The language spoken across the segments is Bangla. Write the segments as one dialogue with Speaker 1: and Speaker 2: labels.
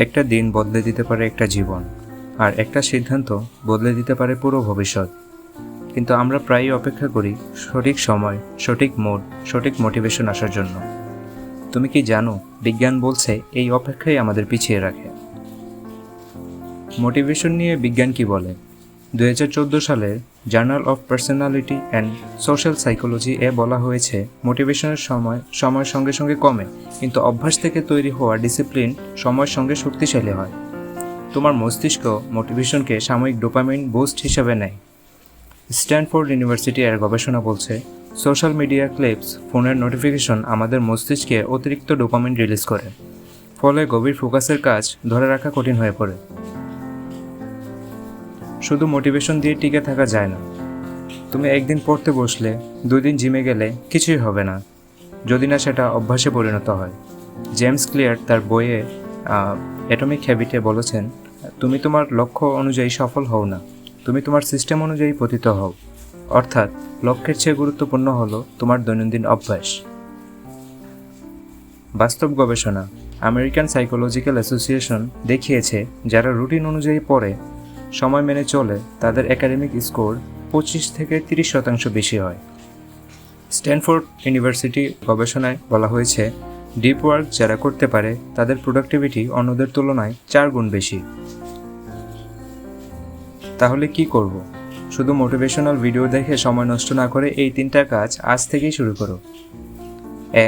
Speaker 1: একটা দিন বদলে দিতে পারে একটা জীবন, আর একটা সিদ্ধান্ত বদলে দিতে পারে পুরো ভবিষ্যৎ। কিন্তু আমরা প্রায়ই অপেক্ষা করি সঠিক সময়, সঠিক মোড সঠিক মোটিভেশন আসার জন্য। তুমি কি জানো, বিজ্ঞান বলছে এই অপেক্ষাই আমাদের পিছিয়ে রাখে। মোটিভেশন নিয়ে বিজ্ঞান কি বলে? দু হাজার চোদ্দ সালে journal of personality and social psychology এ বলা হয়েছে মোটিভেশনের সময়, সময়ের সঙ্গে সঙ্গে কমে, কিন্তু অভ্যাস থেকে তৈরি হওয়া ডিসিপ্লিন সময়ের সঙ্গে শক্তিশালী হয়। তোমার মস্তিষ্ক মোটিভেশনকে সাময়িক ডোপামিন বুস্ট হিসাবে নেয়। স্ট্যানফোর্ড ইউনিভার্সিটি এর গবেষণা বলছে সোশ্যাল মিডিয়া ক্লিপস ফোনের নোটিফিকেশন আমাদের মস্তিষ্কে অতিরিক্ত ডোপামিন রিলিজ করে, ফলে গভীর ফোকাসের কাজ ধরে রাখা কঠিন হয়ে পড়ে। শুধু মোটিভেশন দিয়ে টিকে থাকা যায় না। তুমি একদিন পড়তে বসলে দুই দিন জিমে গেলে কিছুই হবে না। যদি না সেটা অভ্যাসে পরিণত হয়। জেমস ক্লিয়ার তার বইয়ে অ্যাটমিক হ্যাবিটে বলেছেন, তুমি তোমার লক্ষ্য অনুযায়ী সফল হও না। তুমি তোমার সিস্টেম অনুযায়ী পতিত হও। অর্থাৎ লক্ষ্যের চেয়ে গুরুত্বপূর্ণ হলো তোমার দৈনন্দিন অভ্যাস। বাস্তব গবেষণা আমেরিকান সাইকোলজিক্যাল অ্যাসোসিয়েশন দেখিয়েছে, যারা রুটিন অনুযায়ী পড়ে সময় মেনে চলে তাদের একাডেমিক স্কোর পঁচিশ থেকে তিরিশ শতাংশ বেশি হয়। স্ট্যানফোর্ড ইউনিভার্সিটি গবেষণায় বলা হয়েছে ডিপ ওয়ার্ক যারা করতে পারে, তাদের প্রোডাক্টিভিটি অন্যদের তুলনায় চার গুণ বেশি। তাহলে কি করব? শুধু মোটিভেশনাল ভিডিও দেখে সময় নষ্ট না করে এই তিনটা কাজ আজ থেকেই শুরু করো।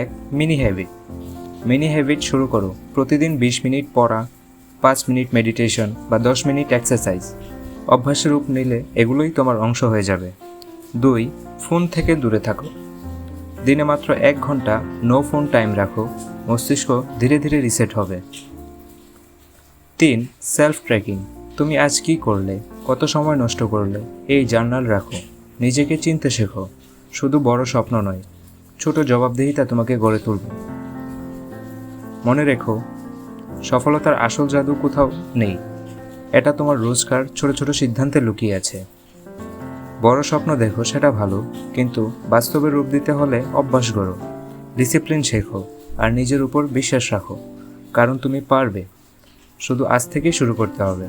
Speaker 1: এক মিনি হ্যাবিট মিনি হ্যাবিট শুরু করো। প্রতিদিন বিশ মিনিট পড়া পাঁচ মিনিট মেডিটেশন বা দশ মিনিট এক্সারসাইজ অভ্যাসের রূপ নিলে এগুলোই তোমার অংশ হয়ে যাবে। দুই, ফোন থেকে দূরে থাকো। দিনে মাত্র এক ঘণ্টা নো ফোন টাইম রাখো, মস্তিষ্ক ধীরে ধীরে রিসেট হবে। তিন সেলফ ট্র্যাকিং তুমি আজ কি করলে? কত সময় নষ্ট করলে? এই জার্নাল রাখো। নিজেকে চিনতে শেখো। শুধু বড় স্বপ্ন নয়, ছোট জবাবদিহিতা তোমাকে গড়ে তুলবে। মনে রেখো সফলতার আসল জাদু কোথাও নেই। এটা তোমার রোজগার ছোট ছোট সিদ্ধান্তে লুকিয়ে আছে। বড় স্বপ্ন দেখো, সেটা ভালো, কিন্তু বাস্তবে রূপ দিতে হলে অভ্যাস গড়ো ডিসিপ্লিন শেখো, আর নিজের উপর বিশ্বাস রাখো, কারণ তুমি পারবে। শুধু আজ থেকেই শুরু করতে হবে।